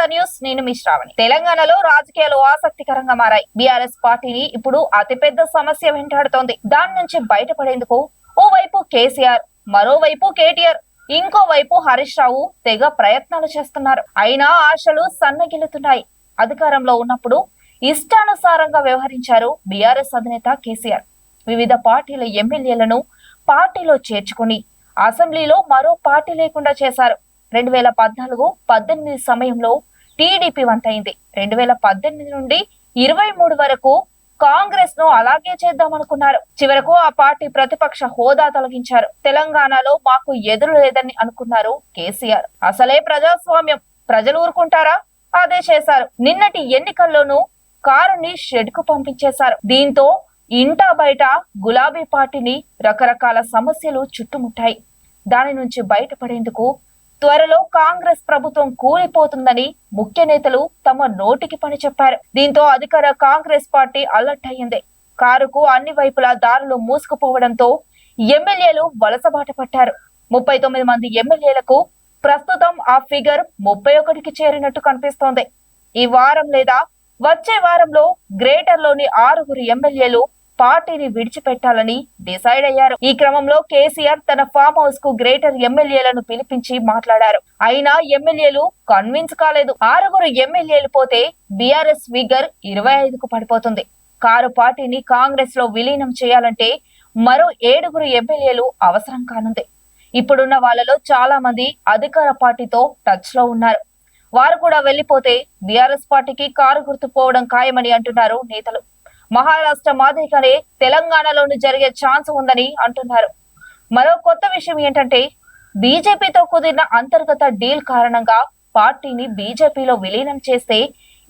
SR news నేను మీ శ్రావణి. తెలంగాణలో రాజకీయాలు ఆసక్తికరంగా మారాయి. బీఆర్ఎస్ పార్టీని ఇప్పుడు అతిపెద్ద సమస్య వెంటాడుతోంది. దాని నుంచి బయటపడేందుకు ఓవైపు కేసీఆర్ మరోవైపు కేటీఆర్ ఇంకోవైపు హరీష్ రావు తెగ ప్రయత్నాలు చేస్తున్నారు. అయినా ఆశలు సన్నగిల్లుతున్నాయి. అధికారంలో ఉన్నప్పుడు ఇష్టానుసారంగా వ్యవహరించారు బీఆర్ఎస్ అధినేత కేసీఆర్. వివిధ పార్టీల ఎమ్మెల్యేలను పార్టీలో చేర్చుకుని అసెంబ్లీలో మరో పార్టీ లేకుండా చేశారు. రెండు వేల పద్నాలుగు పద్దెనిమిది సమయంలో టీడీపీ వంతైంది. రెండు వేల పద్దెనిమిది నుండి ఇరవై మూడు వరకు కాంగ్రెస్ను అలాగే చేద్దామనుకున్నారు. చివరకు ఆ పార్టీ ప్రతిపక్ష హోదా తొలగించారు. తెలంగాణలో మాకు ఎదురు లేదని అనుకున్నారు కేసీఆర్. అసలే ప్రజాస్వామ్యం. ప్రజలు ఊరుకుంటారా? అదే చేశారు. నిన్నటి ఎన్నికల్లోనూ కారుని షెడ్కు పంపించేశారు. దీంతో ఇంటా బయట గులాబీ పార్టీని రకరకాల సమస్యలు చుట్టుముట్టాయి. దాని నుంచి బయటపడేందుకు త్వరలో కాంగ్రెస్ ప్రభుత్వం కూలిపోతుందని ముఖ్య నేతలు తమ నోటికి పని చెప్పారు. దీంతో అధికార కాంగ్రెస్ పార్టీ అలర్ట్ అయ్యింది. కారుకు అన్ని వైపులా దారులు మూసుకుపోవడంతో ఎమ్మెల్యేలు వలసబాట పట్టారు. ముప్పై తొమ్మిది మంది ఎమ్మెల్యేలకు ప్రస్తుతం ఆ ఫిగర్ ముప్పై ఒకటికి చేరినట్టు కనిపిస్తోంది. ఈ వారం లేదా వచ్చే వారంలో గ్రేటర్లోని ఆరుగురు ఎమ్మెల్యేలు పార్టీని విడిచిపెట్టాలని డిసైడ్ అయ్యారు. ఈ క్రమంలో కేసీఆర్ తన ఫామ్ హౌస్కు గ్రేటర్ ఎమ్మెల్యేలను పిలిపించి మాట్లాడారు. అయినా ఎమ్మెల్యేలు కన్విన్స్ కాలేదు. ఆరుగురు ఎమ్మెల్యేలు పోతే బీఆర్ఎస్ ఫిగర్ ఇరవై ఐదుకు పడిపోతుంది. కారు పార్టీని కాంగ్రెస్లో విలీనం చేయాలంటే మరో ఏడుగురు ఎమ్మెల్యేలు అవసరం కానుంది. ఇప్పుడున్న వాళ్ళలో చాలా మంది అధికార పార్టీతో టచ్లో ఉన్నారు. వారు కూడా వెళ్ళిపోతే బీఆర్ఎస్ పార్టీకి కారు గుర్తు పోవడం ఖాయమని అంటున్నారు నేతలు. మహారాష్ట్ర మాదిరిగానే తెలంగాణలోనూ జరిగే ఛాన్స్ ఉందని అంటున్నారు. మరో కొత్త విషయం ఏంటంటే బీజేపీతో కుదిరిన అంతర్గత డీల్ కారణంగా పార్టీని బీజేపీలో విలీనం చేస్తే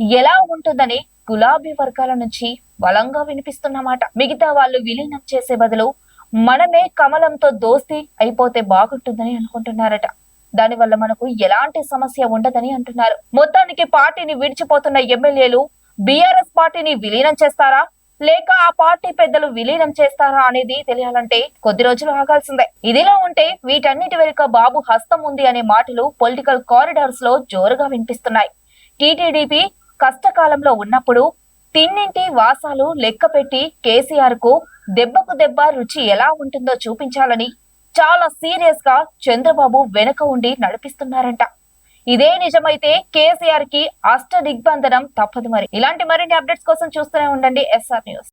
ఎలా ఉంటుందని గులాబీ వర్గాల నుంచి బలంగా వినిపిస్తున్నమాట మిగతా వాళ్ళు విలీనం చేసే బదులు మనమే కమలంతో దోస్తీ అయిపోతే బాగుంటుందని అనుకుంటున్నారట. దానివల్ల మనకు ఎలాంటి సమస్య ఉండదని అంటున్నారు. మొత్తానికి పార్టీని విడిచిపోతున్న ఎమ్మెల్యేలు బీఆర్ఎస్ పార్టీని విలీనం చేస్తారా? లేక ఆ పార్టీ పెద్దలు విలీనం చేస్తారా అనేది తెలియాలంటే కొద్ది రోజులు ఆగాల్సిందే. ఇదిలా ఉంటే వీటన్నిటి వెనుక బాబు హస్తం ఉంది అనే మాటలు పొలిటికల్ కారిడార్స్లో జోరుగా వినిపిస్తున్నాయి. టీటీడీపీ కష్టకాలంలో ఉన్నప్పుడు తిన్నింటి వాసాలు లెక్క పెట్టి కేసీఆర్కు దెబ్బకు దెబ్బ రుచి ఎలా ఉంటుందో చూపించాలని చాలా సీరియస్గా చంద్రబాబు వెనుక ఉండి నడిపిస్తున్నారంట. ఇదే నిజమైతే కేసీఆర్కి అష్ట దిగ్బంధనం తప్పదు మరి. ఇలాంటి మరిన్ని అప్డేట్స్ కోసం చూస్తూనే ఉండండి ఎస్ఆర్ న్యూస్.